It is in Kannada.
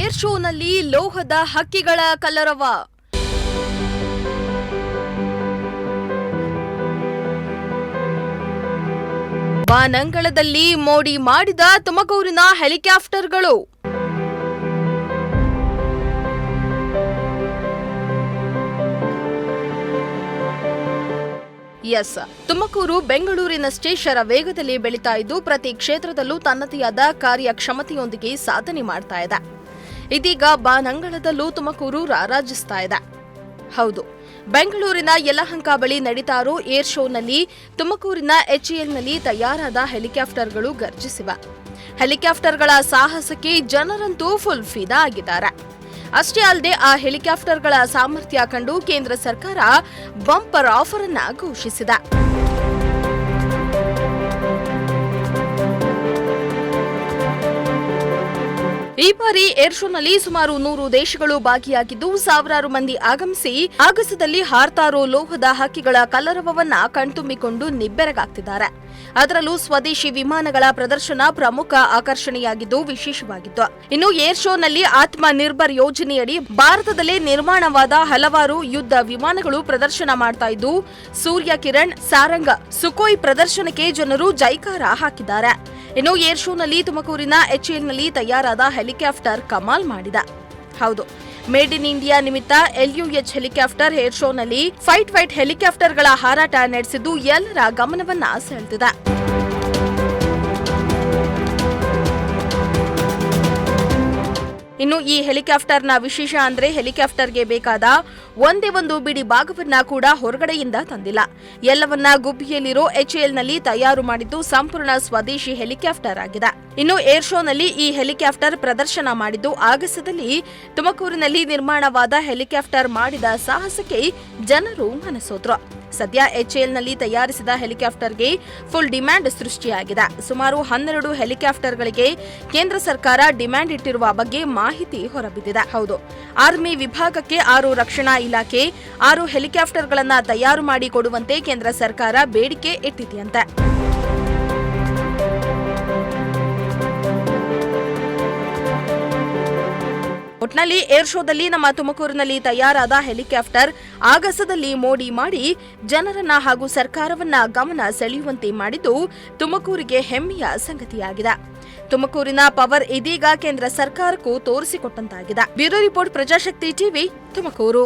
ಏರ್ ಶೋನಲ್ಲಿ ಲೋಹದ ಹಕ್ಕಿಗಳ ಕಲರವ. ಬಾನಂಗಳದಲ್ಲಿ ಮೋಡಿ ಮಾಡಿದ ತುಮಕೂರಿನ ಹೆಲಿಕಾಪ್ಟರ್ಗಳು. ಎಸ್, ತುಮಕೂರು ಬೆಂಗಳೂರಿನಷ್ಟೇ ಸ್ಟೇಷರ ವೇಗದಲ್ಲಿ ಬೆಳೀತಾ ಇದ್ದು ಪ್ರತಿ ಕ್ಷೇತ್ರದಲ್ಲೂ ತನ್ನದೇ ಆದ ಕಾರ್ಯಕ್ಷಮತೆಯೊಂದಿಗೆ ಸಾಧನೆ ಮಾಡ್ತಾ ಇದೆ. ಇದೀಗ ಬಾನಂಗಳದಲ್ಲೂ ತುಮಕೂರು ರಾರಾಜಿಸ್ತಾ ಇದೆ ಹೌದು, ಬೆಂಗಳೂರಿನ ಯಲಹಂಕ ಬಳಿ ನಡೀತಾ ಏರ್ ಶೋನಲ್ಲಿ ತುಮಕೂರಿನ ಎಚ್ಎಎಲ್ನಲ್ಲಿ ತಯಾರಾದ ಹೆಲಿಕಾಪ್ಟರ್ಗಳು ಗರ್ಜಿಸಿವೆ. ಹೆಲಿಕಾಪ್ಟರ್ಗಳ ಸಾಹಸಕ್ಕೆ ಜನರಂತೂ ಫುಲ್ ಫಿದಾ ಆಗಿದ್ದಾರೆ. ಅಷ್ಟೇ ಅಲ್ಲದೆ ಆ ಹೆಲಿಕಾಪ್ಟರ್ಗಳ ಸಾಮರ್ಥ್ಯ ಕಂಡು ಕೇಂದ್ರ ಸರ್ಕಾರ ಬಂಪರ್ ಆಫರ್ ಅನ್ನ ಘೋಷಿಸಿದೆ. ಈ ಬಾರಿ ಏರ್ ಶೋನಲ್ಲಿ ಸುಮಾರು ನೂರು ದೇಶಗಳು ಭಾಗಿಯಾಗಿದ್ದು ಸಾವಿರಾರು ಮಂದಿ ಆಗಮಿಸಿ ಆಗಸದಲ್ಲಿ ಹಾರ್ತಾರೋ ಲೋಹದ ಹಕ್ಕಿಗಳ ಕಲರವವನ್ನ ಕಣ್ತುಂಬಿಕೊಂಡು ನಿಬ್ಬೆರಗಾಗ್ತಿದ್ದಾರೆ. ಅದರಲ್ಲೂ ಸ್ವದೇಶಿ ವಿಮಾನಗಳ ಪ್ರದರ್ಶನ ಪ್ರಮುಖ ಆಕರ್ಷಣೆಯಾಗಿದ್ದು ವಿಶೇಷವಾಗಿತ್ತು. ಇನ್ನು ಏರ್ ಶೋನಲ್ಲಿ ಆತ್ಮ ನಿರ್ಭರ್ ಯೋಜನೆಯಡಿ ಭಾರತದಲ್ಲೇ ನಿರ್ಮಾಣವಾದ ಹಲವಾರು ಯುದ್ಧ ವಿಮಾನಗಳು ಪ್ರದರ್ಶನ ಮಾಡ್ತಾ ಇದ್ದು, ಸೂರ್ಯ ಕಿರಣ್, ಸಾರಂಗ ಸುಕೋಯ್ ಪ್ರದರ್ಶನಕ್ಕೆ ಜನರು ಜೈಕಾರ ಹಾಕಿದ್ದಾರೆ. ಇನ್ನು ಏರ್ ಶೋನಲ್ಲಿ ತುಮಕೂರಿನ ಎಚ್ಎಲ್ನಲ್ಲಿ ತಯಾರಾದ ಹೆಲಿಕಾಪ್ಟರ್ ಕಮಾಲ್ ಮಾಡಿದ. ಹೌದು, ಮೇಡ್ ಇನ್ ಇಂಡಿಯಾ ನಿಮಿತ್ತ ಎಲ್ಯುಎಚ್ ಹೆಲಿಕಾಪ್ಟರ್ ಏರ್ ಶೋನಲ್ಲಿ ಫೈಟ್ ವೈಟ್ ಹೆಲಿಕಾಪ್ಟರ್ಗಳ ಹಾರಾಟ ನಡೆಸಿದ್ದು ಎಲ್ಲರ ಗಮನವನ್ನ ಸೆಳೆದಿದೆ. ಇನ್ನು ಈ ಹೆಲಿಕಾಪ್ಟರ್ನ ವಿಶೇಷ ಅಂದ್ರೆ ಹೆಲಿಕಾಪ್ಟರ್ಗೆ ಬೇಕಾದ ಒಂದೇ ಒಂದು ಬಿಡಿ ಭಾಗವನ್ನ ಕೂಡ ಹೊರಗಡೆಯಿಂದ ತಂದಿಲ್ಲ. ಎಲ್ಲವನ್ನ ಗುಬ್ಬಿಯಲ್ಲಿರೋ ಎಚ್ಎಲ್ನಲ್ಲಿ ತಯಾರು ಮಾಡಿದ್ದು ಸಂಪೂರ್ಣ ಸ್ವದೇಶಿ ಹೆಲಿಕಾಪ್ಟರ್ ಆಗಿದೆ. ಇನ್ನು ಏರ್ ಶೋನಲ್ಲಿ ಈ ಹೆಲಿಕಾಪ್ಟರ್ ಪ್ರದರ್ಶನ ಮಾಡಿದ್ದು ಆಗಸದಲ್ಲಿ ತುಮಕೂರಿನಲ್ಲಿ ನಿರ್ಮಾಣವಾದ ಹೆಲಿಕಾಪ್ಟರ್ ಮಾಡಿದ ಸಾಹಸಕ್ಕೆ ಜನರು ಮನಸೋದ್ರು. ಸದ್ಯ ಎಚ್ಎಲ್ನಲ್ಲಿ ತಯಾರಿಸಿದ ಹೆಲಿಕಾಪ್ಟರ್ಗೆ ಫುಲ್ ಡಿಮ್ಯಾಂಡ್ ಸೃಷ್ಟಿಯಾಗಿದೆ. ಸುಮಾರು ಹನ್ನೆರಡು ಹೆಲಿಕಾಪ್ಟರ್ಗಳಿಗೆ ಕೇಂದ್ರ ಸರ್ಕಾರ ಡಿಮ್ಯಾಂಡ್ ಇಟ್ಟಿರುವ ಬಗ್ಗೆ ಮಾಹಿತಿ ಹೊರಬಿದ್ದಿದೆ. ಹೌದು, ಆರ್ಮಿ ವಿಭಾಗಕ್ಕೆ ಆರು ರಕ್ಷಣಾ ಇಲಾಖೆ, ಆರು ಹೆಲಿಕಾಪ್ಟರ್ಗಳನ್ನು ತಯಾರು ಮಾಡಿ ಕೊಡುವಂತೆ ಕೇಂದ್ರ ಸರ್ಕಾರ ಬೇಡಿಕೆ ಇಟ್ಟಿದೆಯಂತೆ. ಒಟ್ನಲ್ಲಿ ಏರ್ ಶೋದಲ್ಲಿ ನಮ್ಮ ತುಮಕೂರಿನಲ್ಲಿ ತಯಾರಾದ ಹೆಲಿಕಾಪ್ಟರ್ ಆಗಸದಲ್ಲಿ ಮೋಡಿ ಮಾಡಿ ಜನರನ್ನ ಹಾಗೂ ಸರ್ಕಾರವನ್ನ ಗಮನ ಸೆಳೆಯುವಂತೆ ಮಾಡಿದ್ದು ತುಮಕೂರಿಗೆ ಹೆಮ್ಮೆಯ ಸಂಗತಿಯಾಗಿದೆ. ತುಮಕೂರಿನ ಪವರ್ ಇದೀಗ ಕೇಂದ್ರ ಸರ್ಕಾರಕ್ಕೂ ತೋರಿಸಿಕೊಟ್ಟಂತಾಗಿದೆ. Bureau report Prajashakti TV Tumakuru.